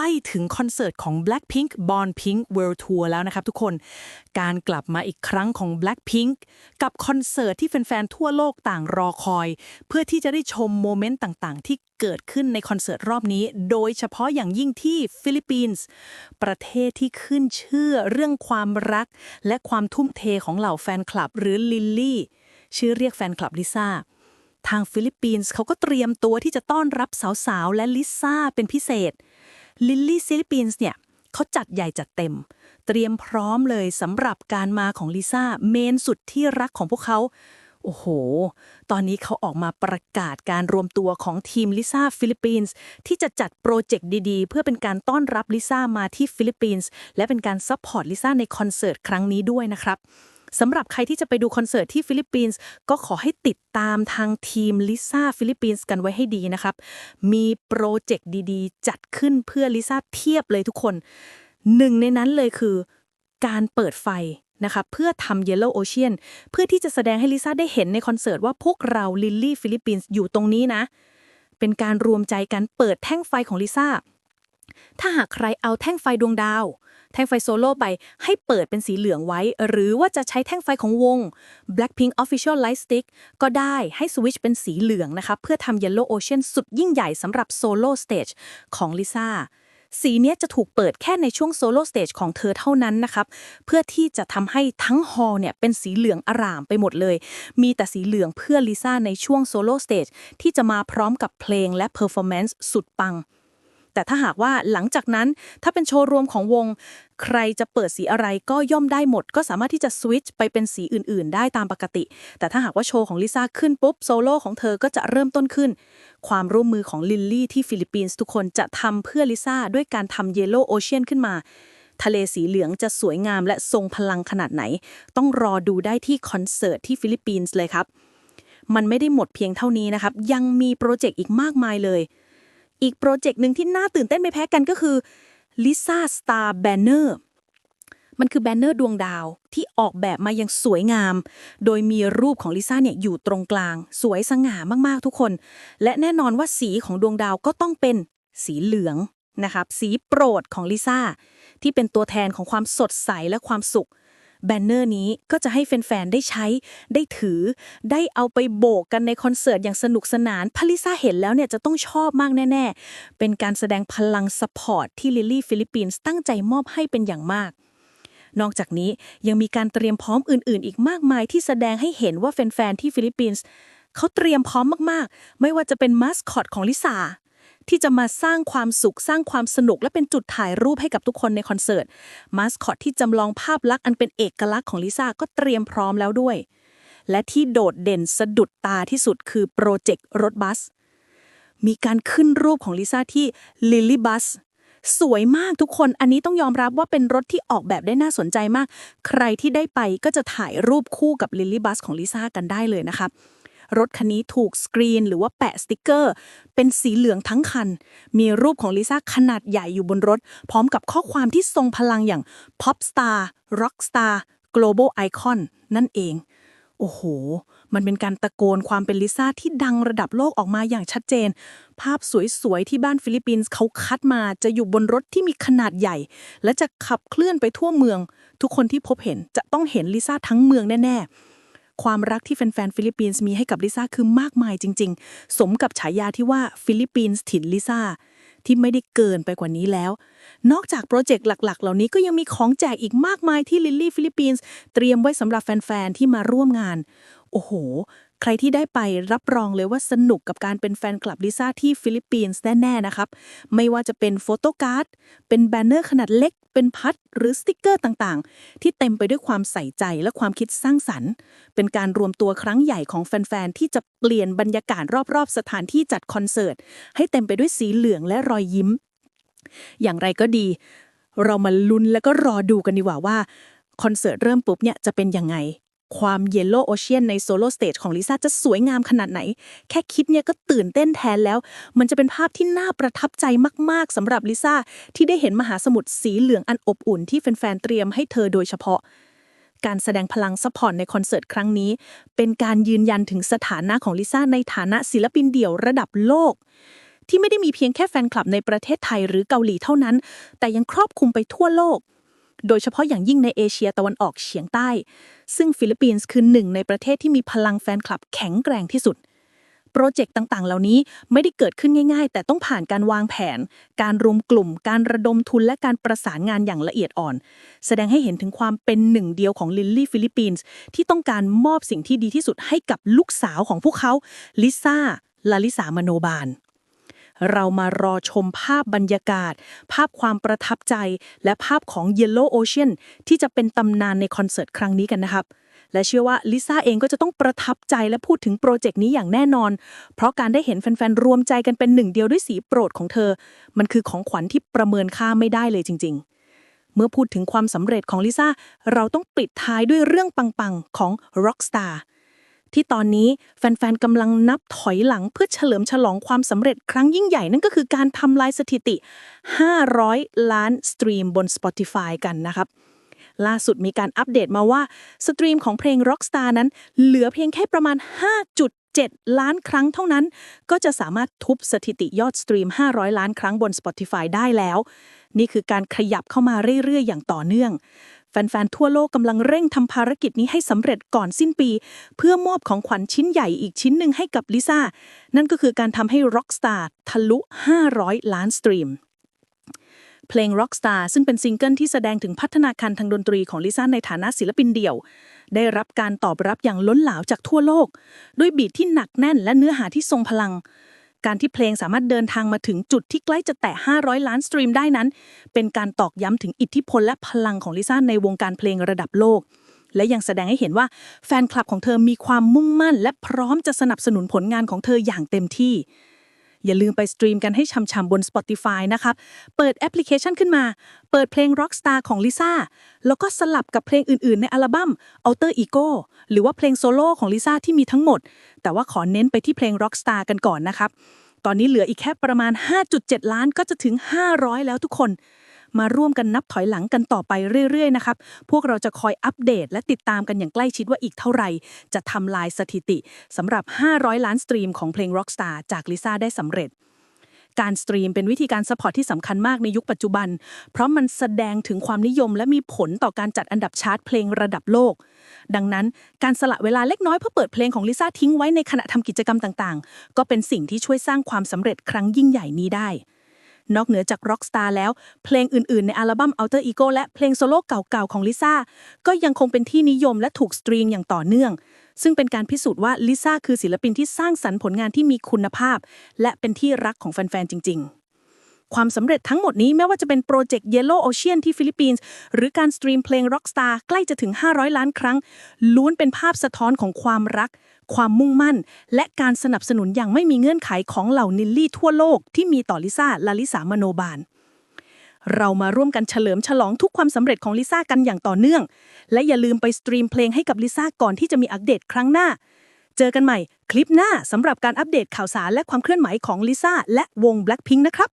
ล้ ถึงคอนเสิร์ตของ Blackpink Born Pink World Tour แล้วนะครับทุกคน การกลับมาอีกครั้งของ Blackpink กับคอนเสิร์ตที่แฟนๆ ทั่วโลกต่างรอคอย เพื่อที่จะได้ชมโมเมนต์ต่างๆ ที่เกิดขึ้นในคอนเสิร์ตรอบนี้ โดยเฉพาะอย่างยิ่งที่ฟิลิปปินส์ ประเทศที่ขึ้นชื่อเรื่องความรัก และความทุ่มเทของเหล่าแฟนคลับ หรือลิลลี่ ชื่อเรียกแฟนคลับลิซ่าทางฟิลิปปินส์เขาก็เตรียมตัวที่จะต้อนรับสาวๆ และลิซ่าเป็นพิเศษ ลิลลี่ฟิลิปปินส์เนี่ยเขาจัดใหญ่จัดเต็ม เตรียมพร้อมเลยสำหรับการมาของลิซ่าเมนสุดที่รักของพวกเขาโอ้โห ตอนนี้เขาออกมาประกาศการรวมตัวของทีมลิซ่าฟิลิปปินส์ที่จะจัดโปรเจกต์ดีๆ เพื่อเป็นการต้อนรับลิซ่ามาที่ฟิลิปปินส์และเป็นการซัพพอร์ตลิซ่าในคอนเสิร์ตครั้งนี้ด้วยนะครับ สำหรับใครที่จะไปดูคอนเสิร์ตที่ฟิลิปปินส์ก็ขอให้ติดตามทางทีมลิซ่าฟิลิปปินส์กันไว้ให้ดีนะครับ มีโปรเจกต์ดีๆ จัดขึ้นเพื่อลิซ่าเพียบเลยทุกคน หนึ่งในนั้นเลยคือการเปิดไฟนะคะเพื่อทำ Yellow Ocean เพื่อที่จะแสดงให้ลิซ่าได้เห็นในคอนเสิร์ตว่าพวกเราลิลลี่ฟิลิปปินส์อยู่ตรงนี้นะ เป็นการรวมใจกันเปิดแท่งไฟของลิซ่าถ้าหากใครเอาแท่งไฟดวงดาว แท่งไฟโซโล่ไปให้เปิดเป็นสีเหลืองไว้ หรือว่าจะใช้แท่งไฟของวง Blackpink Official Light Stick ก็ได้ให้สวิตช์เป็นสีเหลืองนะคะ เพื่อทำ Yellow Ocean สุดยิ่งใหญ่สำหรับโซโล่สเตจของลิซ่าสีเนี้ยจะถูกเปิดแค่ในช่วงโซโล่สเตจของเธอเท่านั้นนะครับ เพื่อที่จะทำให้ทั้งฮอล์เนี่ยเป็นสีเหลืองอร่ามไปหมดเลย มีแต่สีเหลืองเพื่อลิซ่าในช่วงโซโล่สเตจที่จะมาพร้อมกับเพลงและเพอร์ฟอร์แมนซ์สุดปัง แต่ถ้าหากว่าหลังจากนั้นถ้าเป็นโชว์รวมของวง ใครจะเปิดสีอะไรก็ย่อมได้หมด ก็สามารถที่จะสวิตช์ไปเป็นสีอื่น ๆ ได้ตามปกติ แต่ถ้าหากว่าโชว์ของลิซ่าขึ้นปุ๊บโซโล่ของเธอก็จะเริ่มต้นขึ้น ความร่วมมือของลิลลี่ที่ฟิลิปปินส์ทุกคนจะทำเพื่อลิซ่าด้วยการทำเยลโล่โอเชียนขึ้นมาทะเลสีเหลืองจะสวยงามและทรงพลังขนาดไหน ต้องรอดูได้ที่คอนเสิร์ตที่ฟิลิปปินส์เลยครับ มันไม่ได้หมดเพียงเท่านี้นะครับ ยังมีโปรเจกต์อีกมากมายเลย อีกโปรเจกต์หนึ่งที่น่าตื่นเต้นไม่แพ้กันก็คือ Lisa Star Banner มันคือแบนเนอร์ดวงดาวที่ออกแบบมาอย่างสวยงาม โดยมีรูปของลิซ่าเนี่ยอยู่ตรงกลาง สวยสง่ามากๆทุกคน และแน่นอนว่าสีของดวงดาวก็ต้องเป็นสีเหลืองนะครับ สีโปรดของลิซ่าที่เป็นตัวแทนของความสดใสและความสุข แบนเนอร์นี้ก็จะให้แฟนๆ ได้ใช้ ได้ถือ ได้เอาไปโบกกันในคอนเสิร์ตอย่างสนุกสนานพลิซ่าเห็นแล้วเนี่ยจะต้องชอบมากแน่ ๆ เป็นการแสดงพลังสปอร์ตที่ลิลลี่ฟิลิปปินส์ตั้งใจมอบให้เป็นอย่างมากนอกจากนี้ยังมีการเตรียมพร้อมอื่น ๆ อีกมากมายที่แสดงให้เห็นว่าแฟน ๆ ที่ฟิลิปปินส์เขาเตรียมพร้อมมาก ๆ ไม่ว่าจะเป็นมาสคอตของลิซ่า ที่จะมาสร้างความสุขสร้างความสนุกและเป็นจุดถ่ายรูปให้กับทุกคนในคอนเสิร์ตมาสคอตที่จำลองภาพลักษณ์อันเป็นเอกลักษณ์ของลิซ่าก็เตรียมพร้อมแล้วด้วย และที่โดดเด่นสะดุดตาที่สุดคือโปรเจกต์รถบัส มีการขึ้นรูปของลิซ่าที่ลิลลี่บัสสวยมากทุกคน อันนี้ต้องยอมรับว่าเป็นรถที่ออกแบบได้น่าสนใจมาก ใครที่ได้ไปก็จะถ่ายรูปคู่กับลิลลี่บัสของลิซ่ากันได้เลยนะครับ รถคันนี้ถูกสกรีนหรือว่าแปะสติกเกอร์ เป็นสีเหลืองทั้งคัน มีรูปของลิซ่าขนาดใหญ่อยู่บนรถ พร้อมกับข้อความที่ทรงพลังอย่าง pop star rock star global icon นั่นเอง โอ้โห มันเป็นการตะโกนความเป็นลิซ่าที่ดังระดับโลกออกมาอย่างชัดเจน ภาพสวยๆ ที่บ้านฟิลิปปินส์เขาคัดมาจะอยู่บนรถที่มีขนาดใหญ่ และจะขับเคลื่อนไปทั่วเมือง ทุกคนที่พบเห็นจะต้องเห็นลิซ่าทั้งเมืองแน่ๆ ความรักที่แฟนๆฟิลิปปินส์มีให้กับลิซ่าคือมากมายจริง ๆ สมกับฉายาที่ว่าฟิลิปปินส์ถิ่นลิซ่าที่ไม่ได้เกินไปกว่านี้แล้ว นอกจากโปรเจกต์หลักๆ เหล่านี้ก็ยังมีของแจกอีกมากมายที่ลิลลี่ฟิลิปปินส์เตรียมไว้สำหรับแฟน ๆ ที่มาร่วมงาน โอ้โห ใครที่ได้ไปรับรองเลยว่าสนุกกับการเป็นแฟนคลับลิซ่าที่ฟิลิปปินส์แน่ ๆ นะครับ ไม่ว่าจะเป็นโฟโต้การ์ด เป็นแบนเนอร์ขนาดเล็ก เป็นพัดหรือสติกเกอร์ต่างๆ ที่เต็มไปด้วยความใส่ใจและความคิดสร้างสรรค์ เป็นการรวมตัวครั้งใหญ่ของแฟน ๆ ที่จะเปลี่ยนบรรยากาศรอบๆ สถานที่จัดคอนเสิร์ต ให้เต็มไปด้วยสีเหลืองและรอยยิ้ม อย่างไรก็ดี เรามาลุ้นแล้วก็รอดูกันดีกว่าว่าคอนเสิร์ตเริ่มปุ๊บเนี่ยจะเป็นยังไง ความเยลโล่โอเชียนในโซโล่สเตจของลิซ่าจะสวยงามขนาดไหน แค่คิดเนี่ยก็ตื่นเต้นแทนแล้ว มันจะเป็นภาพที่น่าประทับใจมากๆสำหรับลิซ่าที่ได้เห็นมหาสมุทรสีเหลืองอันอบอุ่นที่แฟนๆเตรียมให้เธอโดยเฉพาะ การแสดงพลังซัพพอร์ตในคอนเสิร์ตครั้งนี้ เป็นการยืนยันถึงสถานะของลิซ่าในฐานะศิลปินเดี่ยวระดับโลก ที่ไม่ได้มีเพียงแค่แฟนคลับในประเทศไทยหรือเกาหลีเท่านั้น แต่ยังครอบคลุมไปทั่วโลก โดยเฉพาะอย่างยิ่งในเอเชียตะวันออกเฉียงใต้ ซึ่งฟิลิปปินส์คือหนึ่งในประเทศที่มีพลังแฟนคลับแข็งแกร่งที่สุด โปรเจกต์ต่างๆ เหล่านี้ไม่ได้เกิดขึ้นง่าย ๆ แต่ต้องผ่านการวางแผน การรวมกลุ่ม การระดมทุนและการประสานงานอย่างละเอียดอ่อน แสดงให้เห็นถึงความเป็นหนึ่งเดียวของลิลลี่ฟิลิปปินส์ที่ต้องการมอบสิ่งที่ดีที่สุดให้กับลูกสาวของพวกเขาลิซ่าลาลิสามโนบาล เรามารอชมภาพบรรยากาศ ภาพความประทับใจ และภาพของ Yellow Ocean ที่จะเป็นตำนานในคอนเสิร์ตครั้งนี้กันนะครับ และเชื่อว่าลิซ่าเองก็จะต้องประทับใจและพูดถึงโปรเจกต์นี้อย่างแน่นอน เพราะการได้เห็นแฟนๆ รวมใจกันเป็นหนึ่งเดียวด้วยสีโปรดของเธอ มันคือของขวัญที่ประเมินค่าไม่ได้เลยจริง ๆเมื่อพูดถึงความสำเร็จของลิซ่า เราต้องปิดท้ายด้วยเรื่องปัง ๆ ของ Rockstar ที่ตอนนี้แฟนๆกำลังนับถอยหลังเพื่อเฉลิมฉลองความสำเร็จครั้งยิ่งใหญ่ นั่นก็คือการทำลายสถิติ 500 ล้านสตรีมบน Spotify กันนะครับล่าสุดมีการอัปเดตมาว่า สตรีมของเพลง Rockstar นั้น เหลือเพียงแค่ประมาณ 5.7 ล้านครั้งเท่านั้น ก็จะสามารถทุบสถิติยอดสตรีม 500 ล้านครั้งบน Spotify ได้แล้ว นี่คือการขยับเข้ามาเรื่อย ๆ อย่างต่อเนื่อง ฟนๆ ทั่วโลกกำลังเร่งทำภารกิจนี้ให้สำเร็จก่อนสิ้นปี เพื่อมอบของขวัญชิ้นใหญ่อีกชิ้นหนึ่งให้กับลิซ่า นั่นก็คือการทำให้ Rockstar ทะลุ 500 ล้านสตรีมเพลง Rockstar ซึ่งเป็นซิงเกิลที่แสดงถึงพัฒนาการทางดนตรีของลิซ่าในฐานะศิลปินเดี่ยว ได้รับการตอบรับอย่างล้นหลามจากทั่วโลก ด้วยบีทที่หนักแน่นและเนื้อหาที่ทรงพลัง การที่เพลงสามารถเดินทางมาถึงจุดที่ใกล้จะแตะ 500 ล้านสตรีมได้นั้น เป็นการตอกย้ำถึงอิทธิพลและพลังของลิซ่าในวงการเพลงระดับโลก และยังแสดงให้เห็นว่าแฟนคลับของเธอมีความมุ่งมั่น และพร้อมจะสนับสนุนผลงานของเธออย่างเต็มที่ อย่าลืมไปสตรีมกันให้ช่ำๆบน Spotify นะครับ เปิดแอปพลิเคชันขึ้นมา เปิดเพลง Rockstar ของลิซ่า แล้วก็สลับกับเพลงอื่นๆ ในอัลบั้ม Alter Ego หรือว่าเพลงโซโล่ของลิซ่าที่มีทั้งหมด แต่ว่าขอเน้นไปที่เพลง Rockstar กันก่อนนะครับ ตอนนี้เหลืออีกแค่ประมาณ 5.7 ล้านก็จะถึง 500 แล้วทุกคน มาร่วมกันนับถอยหลังกันต่อไปเรื่อยๆนะครับพวกเราจะคอยอัปเดต และติดตามกันอย่างใกล้ชิดว่าอีกเท่าไหร่ จะทำลายสถิติสำหรับ 500 ล้านสตรีมของเพลง Rockstar จากลิซ่าได้สำเร็จการสตรีมเป็นวิธีการสปอร์ตที่สำคัญมากในยุคปัจจุบัน เพราะมันแสดงถึงความนิยมและมีผลต่อการจัดอันดับชาร์ตเพลงระดับโลก ดังนั้นการสละเวลาเล็กน้อยเพื่อเปิดเพลงของลิซ่าทิ้งไว้ในขณะทำกิจกรรมต่างๆ ก็เป็นสิ่งที่ช่วยสร้างความสำเร็จครั้งยิ่งใหญ่นี้ได้ นอกเหนือจากร็อกสตาร์แล้ว เพลงอื่นๆ ในอัลบั้ม Outer Ego และเพลงโซโล่เก่าๆ ของลิซ่า ก็ยังคงเป็นที่นิยมและถูกสตรีมอย่างต่อเนื่อง ซึ่งเป็นการพิสูจน์ว่าลิซ่าคือศิลปินที่สร้างสรรค์ผลงานที่มีคุณภาพ และเป็นที่รักของแฟนๆ จริง ๆ ความสำเร็จทั้งหมดนี้ไม่ว่าจะเป็นโปรเจกต์ Yellow Ocean ที่ฟิลิปปินส์หรือการสตรีมเพลง Rockstar ใกล้จะถึง 500 ล้านครั้ง ล้วนเป็นภาพสะท้อนของความรัก ความมุ่งมั่น และการสนับสนุนอย่างไม่มีเงื่อนไขของเหล่านิลลี่ทั่วโลกที่มีต่อลิซ่าลาลิสามโนบาลเรามาร่วมกันเฉลิมฉลองทุกความสำเร็จของลิซ่ากันอย่างต่อเนื่อง และอย่าลืมไปสตรีมเพลงให้กับลิซ่าก่อนที่จะมีอัปเดตครั้งหน้า เจอกันใหม่คลิปหน้าสำหรับการอัปเดตข่าวสารและความเคลื่อนไหวของลิซ่าและวง Blackpink นะครับ